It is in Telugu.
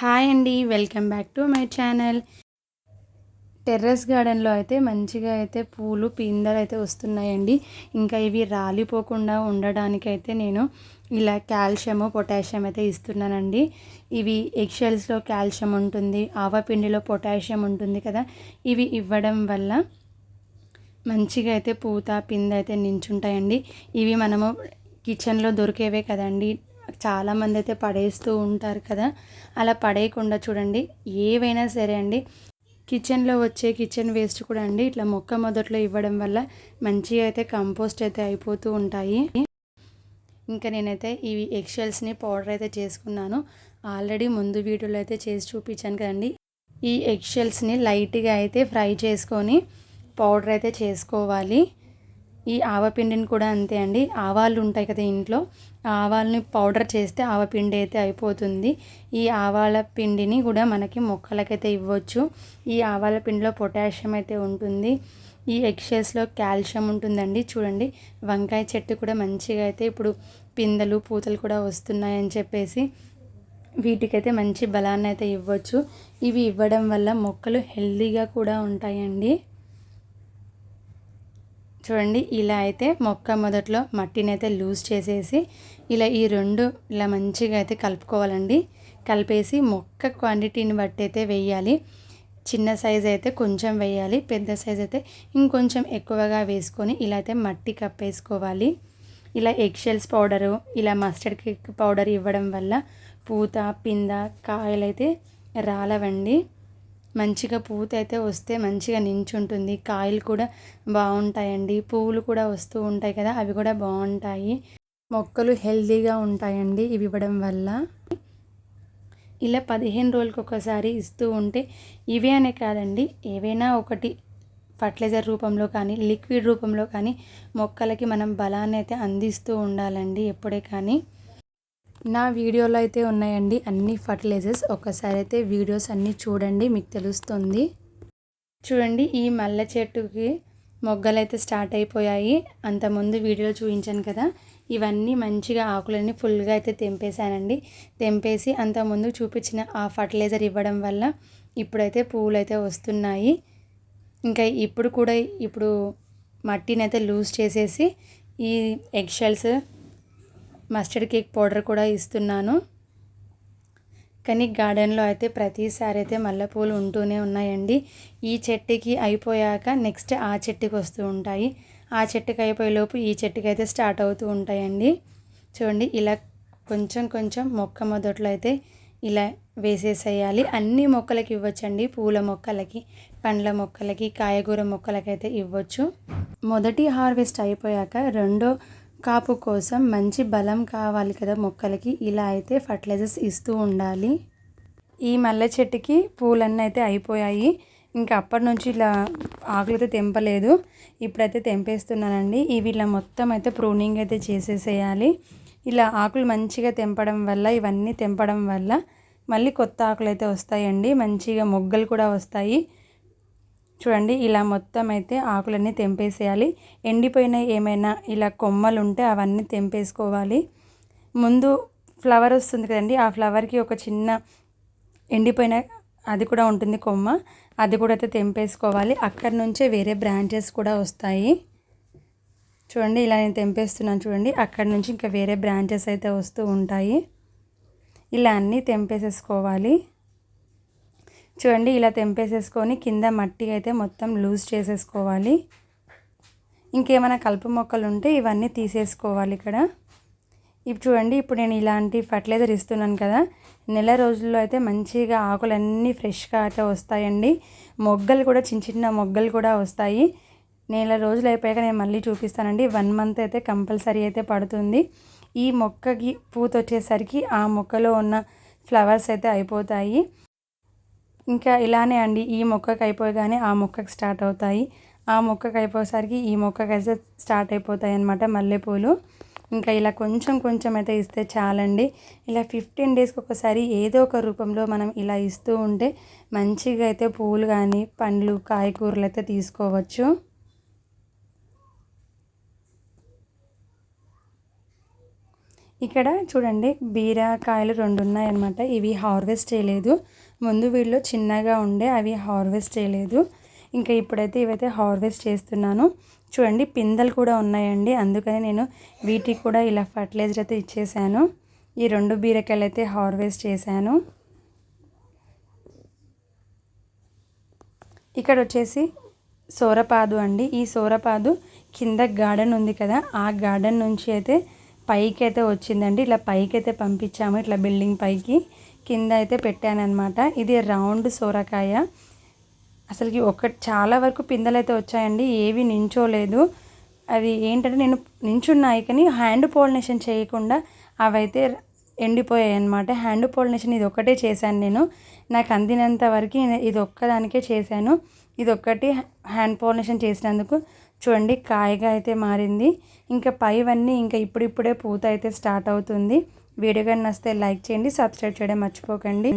హాయ్ అండి welcome back to my channel. Terrace గార్డెన్లో అయితే మంచిగా అయితే పూలు పిందెలు అయితే వస్తున్నాయండి. ఇంకా ఇవి రాలిపోకుండా ఉండడానికైతే నేను ఇలా కాల్షియము పొటాషియం అయితే ఇస్తున్నానండి. ఇవి ఎగ్షెల్స్లో కాల్షియం ఉంటుంది ఆవపిండిలో పొటాషియం ఉంటుంది కదా. ఇవి ఇవ్వడం వల్ల మంచిగా అయితే పూత పిందె అయితే నించుంటాయండి. ఇవి మనము కిచెన్లో దొరికేవే కదండి చాలామంది అయితే పడేస్తూ ఉంటారు కదా. అలా పడేయకుండా చూడండి. ఏవైనా సరే అండి కిచెన్లో వచ్చే కిచెన్ వేస్ట్ కూడా అండి. ఇట్లా మొక్క మొదట్లో ఇవ్వడం వల్ల మంచిగా అయితే కంపోస్ట్ అయితే అయిపోతూ ఉంటాయి. ఇంకా నేనైతే ఇవి ఎగ్షెల్స్ని పౌడర్ అయితే చేసుకున్నాను. ఆల్రెడీ ముందు వీడియోలో అయితే చేసి చూపించాను కదండి. ఈ ఎగ్షెల్స్ని లైట్గా అయితే ఫ్రై చేసుకొని పౌడర్ అయితే చేసుకోవాలి. ఈ ఆవపిండిని కూడా అంతే అండి. ఆవాలు ఉంటాయి కదా ఇంట్లో. ఆవాలని పౌడర్ చేస్తే ఆవపిండి అయితే అయిపోతుంది. ఈ ఆవాల పిండిని కూడా మనకి మొక్కలకైతే ఇవ్వచ్చు. ఈ ఆవాల పిండిలో పొటాషియం అయితే ఉంటుంది. ఈ ఎగ్షెల్స్లో కాల్షియం ఉంటుందండి. చూడండి. వంకాయ చెట్టు కూడా మంచిగా అయితే ఇప్పుడు పిందెలు పూతలు కూడా వస్తున్నాయని చెప్పేసి వీటికైతే మంచి బలాన్ని అయితే ఇవ్వచ్చు. ఇవి ఇవ్వడం వల్ల మొక్కలు హెల్దీగా కూడా ఉంటాయండి. చూడండి ఇలా అయితే మొక్క మొదట్లో మట్టిని అయితే లూజ్ చేసేసి ఇలా ఈ రెండు ఇలా మంచిగా అయితే కలుపుకోవాలండి. కలిపేసి మొక్క క్వాంటిటీని బట్టి అయితే వేయాలి. చిన్న సైజ్ అయితే కొంచెం వేయాలి పెద్ద సైజ్ అయితే ఇంకొంచెం ఎక్కువగా వేసుకొని ఇలా అయితే మట్టి కప్పేసుకోవాలి ఇలా ఎగ్షెల్స్ పౌడరు ఇలా మస్టర్డ్ కేక్ పౌడర్ ఇవ్వడం వల్ల పూత పింద కాయలైతే రాలవండి. మంచిగా పూత అయితే వస్తే మంచిగా నించుంటుంది. కాయలు కూడా బాగుంటాయండి. పువ్వులు కూడా వస్తూ ఉంటాయి కదా అవి కూడా బాగుంటాయి. మొక్కలు హెల్తీగా ఉంటాయండి ఇవి ఇవ్వడం వల్ల. ఇలా పదిహేను రోజులకు ఒకసారి ఇస్తూ ఉంటే ఇవే అనే కాదండి ఏవైనా ఒకటి ఫర్టిలైజర్ రూపంలో కానీ లిక్విడ్ రూపంలో కానీ మొక్కలకి మనం బలాన్ని అయితే అందిస్తూ ఉండాలండి ఎప్పుడే కానీ. నా వీడియోలో అయితే ఉన్నాయండి అన్ని ఫర్టిలైజర్స్. ఒకసారి అయితే వీడియోస్ అన్నీ చూడండి మీకు తెలుస్తుంది. చూడండి ఈ మల్లె చెట్టుకి మొగ్గలు అయితే స్టార్ట్ అయిపోయాయి. అంతకుముందు వీడియోలో చూపించాను కదా ఇవన్నీ మంచిగా ఆకులన్నీ ఫుల్గా అయితే తెంపేశానండి. తెంపేసి అంతకుముందు చూపించిన ఆ ఫర్టిలైజర్ ఇవ్వడం వల్ల ఇప్పుడైతే పువ్వులు అయితే వస్తున్నాయి. ఇంకా ఇప్పుడు కూడా ఇప్పుడు మట్టిని అయితే లూజ్ చేసేసి ఈ egg shells mustard cake powder కూడా ఇస్తున్నాను. కానీ గార్డెన్లో అయితే ప్రతిసారి అయితే మల్లెపూలు ఉంటూనే ఉన్నాయండి. ఈ చెట్టుకి అయిపోయాక నెక్స్ట్ ఆ చెట్టుకి వస్తూ ఉంటాయి. ఆ చెట్టుకి అయిపోయేలోపు ఈ చెట్టుకి అయితే స్టార్ట్ అవుతూ ఉంటాయండి. చూడండి ఇలా కొంచెం కొంచెం మొక్క మొదట్లో అయితే ఇలా వేసేసేయాలి. అన్ని మొక్కలకి ఇవ్వచ్చండి. పూల మొక్కలకి పండ్ల మొక్కలకి కాయగూర మొక్కలకి అయితే ఇవ్వచ్చు. మొదటి హార్వెస్ట్ అయిపోయాక రెండో కాపు కోసం మంచి బలం కావాలి కదా మొక్కలకి. ఇలా అయితే ఫర్టిలైజర్స్ ఇస్తూ ఉండాలి. ఈ మల్లె చెట్టుకి పూలన్నీ అయితే అయిపోయాయి. ఇంకా అప్పటి నుంచి ఇలా ఆకులైతే తెంపలేదు. ఇప్పుడైతే తెంపేస్తున్నానండి. ఇవి ఇలా మొత్తం అయితే ప్రూనింగ్ అయితే చేసేసేయాలి. ఇలా ఆకులు మంచిగా తెంపడం వల్ల ఇవన్నీ తెంపడం వల్ల మళ్ళీ కొత్త ఆకులు అయితే వస్తాయండి. మంచిగా మొగ్గలు కూడా వస్తాయి. చూడండి ఇలా మొత్తం అయితే ఆకులన్నీ తెంపేసేయాలి. ఎండిపోయిన ఏమైనా ఇలా కొమ్మలు ఉంటే అవన్నీ తెంపేసుకోవాలి. ముందు ఫ్లవర్ వస్తుంది కదండి ఆ ఫ్లవర్కి ఒక చిన్న ఎండిపోయిన అది కూడా ఉంటుంది కొమ్మ అది కూడా అయితే తెంపేసుకోవాలి. అక్కడి నుంచే వేరే బ్రాంచెస్ కూడా వస్తాయి. చూడండి ఇలా నేను తెంపేస్తున్నాను చూడండి అక్కడి నుంచి ఇంకా వేరే బ్రాంచెస్ అయితే వస్తూ ఉంటాయి. ఇలా అన్నీ తెంపేసేసుకోవాలి. చూడండి ఇలా తెంపేసేసుకొని కింద మట్టి అయితే మొత్తం లూజ్ చేసేసుకోవాలి. ఇంకేమైనా కలుపు మొక్కలు ఉంటే ఇవన్నీ తీసేసుకోవాలి ఇక్కడ. ఇప్పుడు చూడండి ఇప్పుడు నేను ఇలాంటి ఫర్టిలైజర్ ఇస్తున్నాను కదా. నెల రోజుల్లో అయితే మంచిగా ఆకులన్నీ ఫ్రెష్గా అయితే వస్తాయండి. మొగ్గలు కూడా చిన్న చిన్న మొగ్గలు కూడా వస్తాయి. నెల రోజులు అయిపోయాక నేను మళ్ళీ చూపిస్తానండి. వన్ మంత్ అయితే కంపల్సరీ అయితే పడుతుంది. ఈ మొక్కకి పూత వచ్చేసరికి ఆ మొక్కలో ఉన్న ఫ్లవర్స్ అయితే అయిపోతాయి. ఇంకా ఇలానే అండి ఈ మొక్కకి అయిపోగానే ఆ మొక్కకి స్టార్ట్ అవుతాయి. ఆ మొక్కకి అయిపోయేసరికి ఈ మొక్కకు అయితే స్టార్ట్ అయిపోతాయి అన్నమాట మల్లెపూలు. ఇంకా ఇలా కొంచెం కొంచెం అయితే ఇస్తే చాలండి. ఇలా ఫిఫ్టీన్ డేస్కి ఒకసారి ఏదో ఒక రూపంలో మనం ఇలా ఇస్తూ ఉంటే మంచిగా అయితే పూలు కానీ పండ్లు కాయగూరలు అయితే తీసుకోవచ్చు. ఇక్కడ చూడండి బీరకాయలు రెండు ఉన్నాయన్నమాట. ఇవి హార్వెస్ట్ చేయలేదు. ముందు వీళ్ళు చిన్నగా ఉండే అవి హార్వెస్ట్ చేయలేదు. ఇంకా ఇప్పుడైతే ఇవైతే హార్వెస్ట్ చేస్తున్నాను. చూడండి పిందెలు కూడా ఉన్నాయండి. అందుకని నేను వీటికి కూడా ఇలా ఫర్టిలైజర్ అయితే ఇచ్చేసాను. ఈ రెండు బీరకాయలు అయితే హార్వెస్ట్ చేశాను. ఇక్కడ వచ్చేసి సోరపాదు అండి. ఈ సోరపాదు కింద గార్డెన్ ఉంది కదా ఆ గార్డెన్ నుంచి అయితే పైకి అయితే వచ్చిందండి. ఇలా పైకి అయితే పంపించాము ఇట్లా బిల్డింగ్ పైకి. కింద అయితే పెట్టానమాట ఇది రౌండ్ సోరకాయ. అసలుకి ఒక చాలా వరకు పిందెలు అయితే వచ్చాయండి ఏవి నించోలేదు అవి ఏంటంటే నేను నించున్నాయి కానీ హ్యాండ్ పోలినేషన్ చేయకుండా అవైతే ఎండిపోయాయి అనమాట హ్యాండ్ పోలినేషన్ ఇది ఒకటే చేశాను నేను. నాకు అందినంత వరకు నేను ఇది ఒక్కదానికే చేశాను. ఇది ఒక్కటి హ్యాండ్ పోలినేషన్ చేసినందుకు. చూడండి కాయగా అయితే మారింది. ఇంకా పైవన్నీ ఇంకా ఇప్పుడిప్పుడే పూత అయితే స్టార్ట్ అవుతుంది. వీడియో కానీ నచ్చితే లైక్ చేయండి సబ్స్క్రైబ్ చేయడం మర్చిపోకండి.